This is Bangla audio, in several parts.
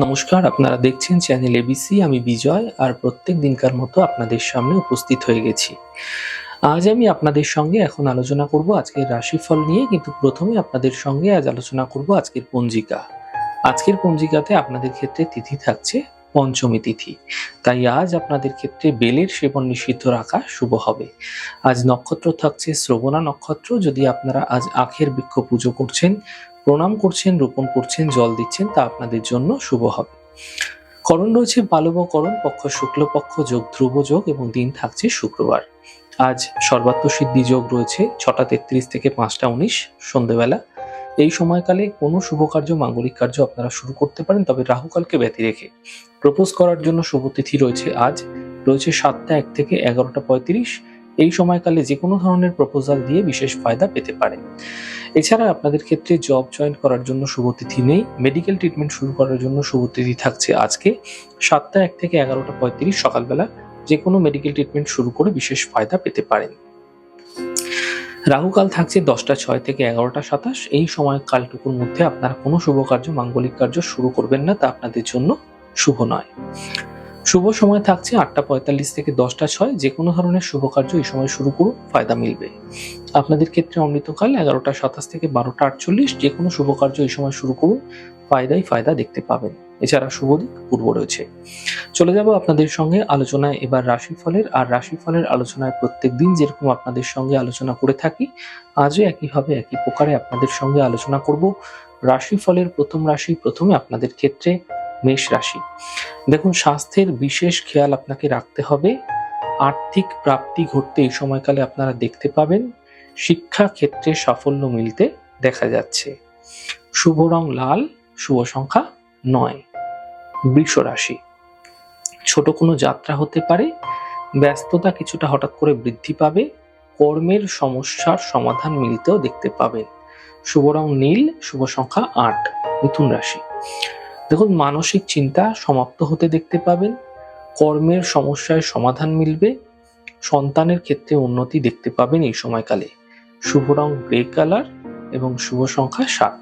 নমস্কার, আপনারা দেখছেন চ্যানেল এবিসি আমি বিজয় আর প্রত্যেক দিনকার মতো আপনাদের সামনে উপস্থিত হয়ে গেছি। আজ আমি আপনাদের সঙ্গে এখন আলোচনা করব আজকের রাশিফল নিয়ে, কিন্তু প্রথমে আপনাদের সঙ্গে আজ আলোচনা করব আজকের পঞ্জিকা। আজকের পঞ্জিকাতে আপনাদের ক্ষেত্রে তিথি থাকছে পঞ্চমী তিথি। তাই আজ আপনাদের ক্ষেত্রে বেলের সেবন নিষিদ্ধ রাখা শুভ হবে। আজ নক্ষত্র থাকছে শ্রবণা নক্ষত্র, যদি আপনারা আজ আখের বৃক্ষ পুজো করছেন প্রণাম করছেন, রোপণ করছেন, জল দিচ্ছেন, তা আপনাদের জন্য শুভ হবে। করণ রয়েছে বালবকরণ, পক্ষ শুক্লপক্ষ, যোগ ধ্রুব যোগ এবং দিন থাকছে শুক্রবার। আজ সর্বাত্ম সিদ্ধি যোগ রয়েছে ছটা তেত্রিশ থেকে পাঁচটা উনিশ সন্ধেবেলা। এই সময়কালে কোনো শুভ কার্য, মাঙ্গলিক কার্য আপনারা শুরু করতে পারেন, তবে রাহুকালকে ব্যতি রেখে। প্রপোজ করার জন্য শুভ তিথি রয়েছে আজ। রয়েছে সাতটা এক থেকে এগারোটা পঁয়ত্রিশ। এই সময়কালে যে কোনো ধরনের প্রপোজাল দিয়ে বিশেষ ফায়দা পেতে পারেন এছাড়া আপনাদের ক্ষেত্রে জব জয়েন করার জন্য শুভ শুভতিথি নেই। মেডিকেল ট্রিটমেন্ট শুরু করার জন্য শুভ শুভতিথি থাকছে আজকে। সাতটা এক থেকে এগারোটা পঁয়ত্রিশ সকালবেলা যে কোনো মেডিকেল ট্রিটমেন্ট শুরু করে বিশেষ ফায়দা পেতে পারেন। রাহুকাল থাকছে দশটা ছয় থেকে এগারোটা সাতাশ। এই সময়কালটুকুর মধ্যে আপনারা কোনো শুভ কার্য, মাঙ্গলিক কার্য শুরু করবেন না, তা আপনাদের জন্য শুভ নয়। শুভ সময় থাকছে আটটা পঁয়তাল্লিশ থেকে দশটা ছয়। যে কোনো ধরনের শুভ কার্য এই সময় শুরু করুন, ফায়দা মিলবে। আপনাদের ক্ষেত্রে অমৃতকাল এগারোটা সাতাশ থেকে বারোটা আটচল্লিশ, যে কোনো শুভ কার্য এই সময় শুরু করুন ফায়দাই ফায়দা দেখতে পাবেন। এছাড়া শুভ দিক, পূর্ব রয়েছে। চলে যাব আপনাদের সঙ্গে আলোচনায়। এবার রাশিফলের, আর রাশিফলের আলোচনায় প্রত্যেক দিন যেরকম আপনাদের সঙ্গে আলোচনা করে থাকি, আজও একইভাবে একই প্রকারে আপনাদের সঙ্গে আলোচনা করব। রাশিফলের প্রথম রাশি প্রথমে আপনাদের ক্ষেত্রে মেষ রাশি। দেখুন, স্বাস্থ্যের বিশেষ খেয়াল আপনাকে রাখতে হবে। আর্থিক প্রাপ্তি ঘটতে এই সময়কালে আপনারা দেখতে পাবেন। শিক্ষা ক্ষেত্রে সাফল্য মিলতে দেখা যাচ্ছে। শুভ রং লাল, শুভ সংখ্যা নয়। বৃষ রাশি। ছোট কোনো যাত্রা হতে পারে। ব্যস্ততা কিছুটা হঠাৎ করে বৃদ্ধি পাবে। কর্মের সমস্যার সমাধান মিলতেও দেখতে পাবেন। শুভ রং নীল, শুভ সংখ্যা আট। মিথুন রাশি। দেখুন, মানসিক চিন্তা সমাপ্ত হতে দেখতে পাবেন, কর্মের সমস্যায় সমাধান মিলবে, সন্তানের ক্ষেত্রে উন্নতি দেখতে পাবেন এই সময়কালে। শুভ রং গ্রে কালার এবং শুভ সংখ্যা সাত,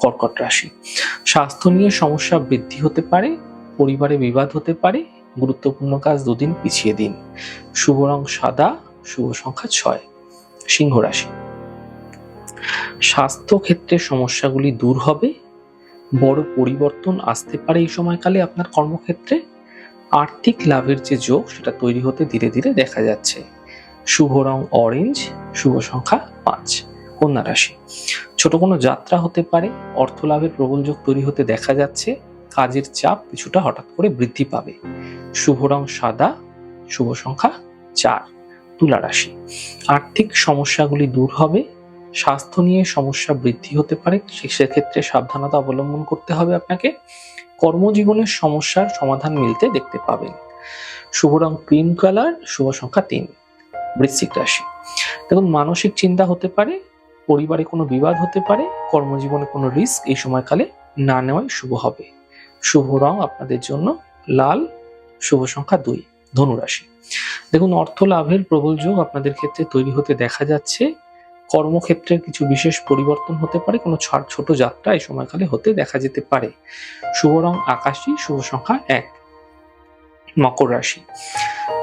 কর্কট রাশি। স্বাস্থ্য নিয়ে সমস্যা বৃদ্ধি হতে পারে, পরিবারে বিবাদ হতে পারে, গুরুত্বপূর্ণ কাজ দুদিন পিছিয়ে দিন। শুভ রং সাদা, শুভ সংখ্যা ছয়, সিংহ রাশি। স্বাস্থ্য ক্ষেত্রে সমস্যাগুলি দূর হবে বড় পরিবর্তন আসতে পারে এই সময়কালে আপনার কর্মক্ষেত্রে? আর্থিক লাভের যে যোগ, সেটা তৈরি হতে ধীরে ধীরে দেখা যাচ্ছে। শুভ রং অরেঞ্জ শুভ সংখ্যা পাঁচ, কন্যা রাশি। ছোট কোনো যাত্রা হতে পারে, অর্থ লাভের প্রবল যোগ তৈরি হতে দেখা যাচ্ছে, কাজের চাপ কিছুটা হঠাৎ করে বৃদ্ধি পাবে। শুভ রং সাদা, শুভ সংখ্যা চার, তুলা রাশি। আর্থিক সমস্যাগুলি দূর হবে স্বাস্থ্য নিয়ে সমস্যা বৃদ্ধি হতে পারে সেক্ষেত্রে সাবধানতা অবলম্বন করতে হবে আপনাকে। কর্মজীবনের সমস্যার সমাধান মিলতে দেখতে পাবেন। শুভ রং ক্রিম কালার, শুভ সংখ্যা তিন, বৃশ্চিক রাশি। দেখুন, মানসিক চিন্তা হতে পারে, পরিবারে কোনো বিবাদ হতে পারে, কর্মজীবনে কোনো রিস্ক এই সময়কালে না নেওয়াই শুভ হবে। শুভ রং আপনাদের জন্য লাল, শুভ সংখ্যা দুই, ধনুরাশি। দেখুন, অর্থ লাভের প্রবল যোগ আপনাদের ক্ষেত্রে তৈরি হতে দেখা যাচ্ছে। কর্মক্ষেত্রের কিছু বিশেষ পরিবর্তন হতে পারে, কোনো ছোট যাত্রা এই সময়কালে হতে দেখা যেতে পারে। শুভ রং আকাশী, শুভ সংখ্যা এক। মকর রাশি।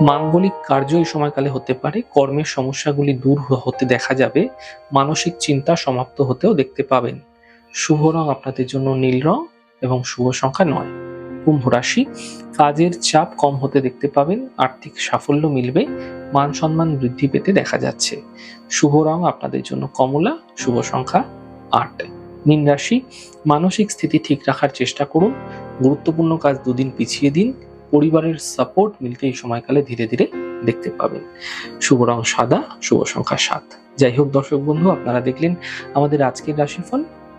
মাঙ্গলিক কার্য এই সময়কালে হতে পারে, কর্মের সমস্যাগুলি দূর হতে দেখা যাবে, মানসিক চিন্তা সমাপ্ত হতেও দেখতে পাবেন। শুভ রং আপনাদের জন্য নীল রং এবং শুভ সংখ্যা নয়। কুম্ভ রাশি, কাজের চাপ কম হতে দেখতে পাবেন, আর্থিক সাফল্য মিলবে, মান সম্মান বৃদ্ধি পেতে দেখা যাচ্ছে। শুভ রং আপনাদের জন্য কমলা, শুভ সংখ্যা আট। মীন রাশি, মানসিক স্থিতি ঠিক রাখার চেষ্টা করুন, গুরুত্বপূর্ণ কাজ দুদিন পিছিয়ে দিন, পরিবারের সাপোর্ট মিলতে এই সময়কালে ধীরে ধীরে দেখতে পাবেন। শুভ রং সাদা, শুভ সংখ্যা সাত। যাই হোক দর্শক বন্ধু, আপনারা দেখলেন আমাদের আজকের রাশিফল।